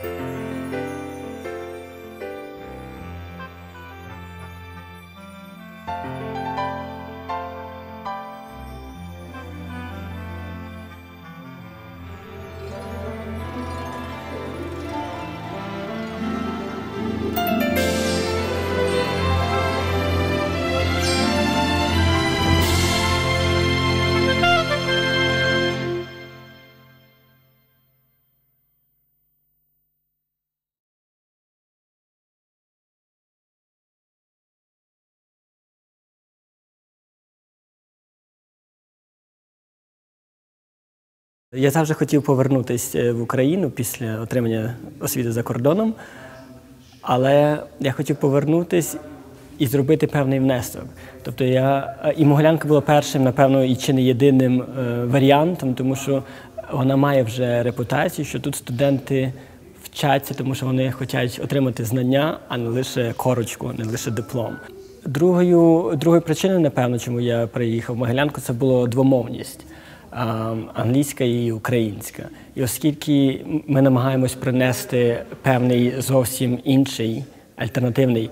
thank you Я завжди хотів повернутися в Україну після отримання освіти за кордоном, але я хотів повернутися і зробити певний внесок. Тобто я і Могилянка була першим, напевно, і чи не єдиним е, варіантом, тому що вона має вже репутацію, що тут студенти вчаться, тому що вони хочуть отримати знання, а не лише корочку, не лише диплом. Другою, другою причиною, напевно, чому я приїхав в Могилянку, це була двомовність англійська і українська. І оскільки ми намагаємось принести певний зовсім інший альтернативний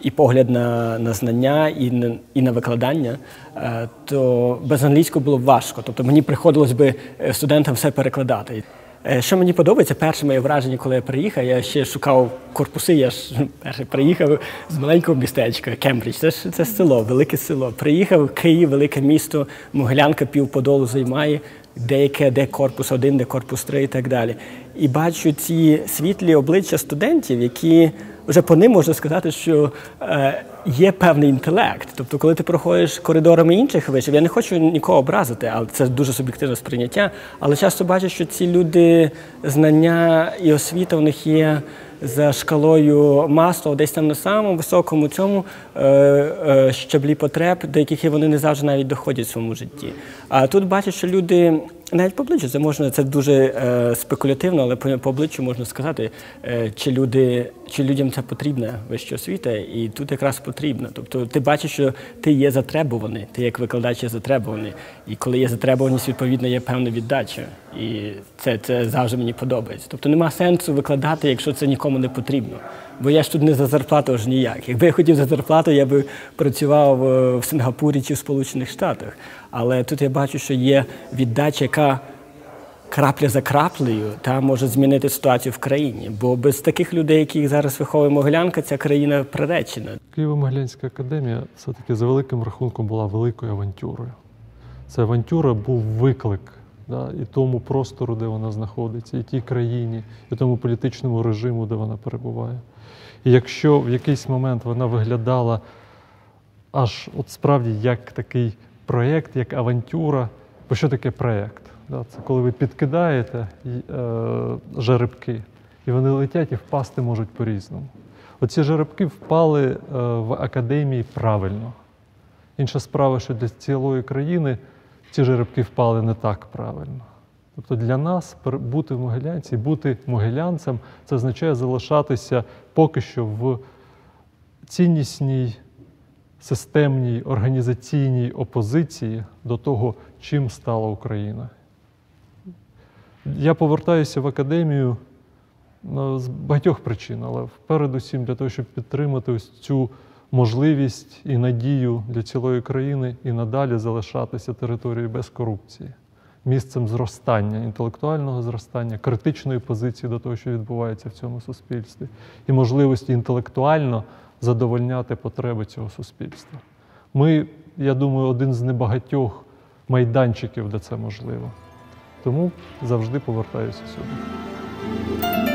і погляд на, на знання, і на, і на викладання, е, то без англійського було б важко. Тобто мені приходилось би е, студентам все перекладати. Е, Що мені подобається, перше моє враження, коли я приїхав, я ще шукав корпуси. Я ж перше приїхав з маленького містечка Кембридж. Це ж це село, велике село. Приїхав Київ, велике місто, Могилянка півподолу займає, деяке, де корпус один, де корпус три і так далі. І бачу ці світлі обличчя студентів, які вже по ним можна сказати, що е, є певний інтелект. Тобто, коли ти проходиш коридорами інших вишів, я не хочу нікого образити, але це дуже суб'єктивне сприйняття. Але часто бачу, що ці люди знання і освіта у них є за шкалою масла, десь там на самому високому цьому е, е, щаблі потреб, до яких вони не завжди навіть доходять в своєму житті. А тут бачу, що люди навіть по обличчю, це можна це дуже е, спекулятивно, але по, по обличчю можна сказати, е, чи люди, чи людям це потрібна вища освіта, і тут якраз потрібно. Тобто ти бачиш, що ти є затребуваний, ти як викладач є затребуваний. І коли є затребуваність, відповідно є певна віддача. І це, це завжди мені подобається. Тобто нема сенсу викладати, якщо це нікому не потрібно. Бо я ж тут не за зарплату аж ніяк. Якби я хотів за зарплату, я би працював е, в Сингапурі чи в Сполучених Штатах. Але тут я бачу, що є віддача, яка крапля за краплею та може змінити ситуацію в країні. Бо без таких людей, яких зараз виховує Могилянка, ця країна приречена. Києво-Могилянська академія все-таки за великим рахунком була великою авантюрою. Це авантюра був виклик да, і тому простору, де вона знаходиться, і тій країні, і тому політичному режиму, де вона перебуває. І якщо в якийсь момент вона виглядала аж от справді як такий проєкт, як авантюра, бо що таке проєкт? Да, Це коли ви підкидаєте е, жеребки, і вони летять і впасти можуть по-різному. Оці жеребки впали е, в академії правильно. Інша справа, що для цілої країни ці жеребки впали не так правильно. Тобто для нас бути в Могилянці, бути могилянцем, це означає залишатися поки що в ціннісній, системній, організаційній опозиції до того, чим стала Україна. Я повертаюся в академію ну, з багатьох причин, але передусім для того, щоб підтримати ось цю можливість і надію для цілої країни і надалі залишатися територією без корупції, місцем зростання, інтелектуального зростання, критичної позиції до того, що відбувається в цьому суспільстві, і можливості інтелектуально задовольняти потреби цього суспільства. Ми, я думаю, один з небагатьох майданчиків, де це можливо. Тому завжди повертаюся сюди.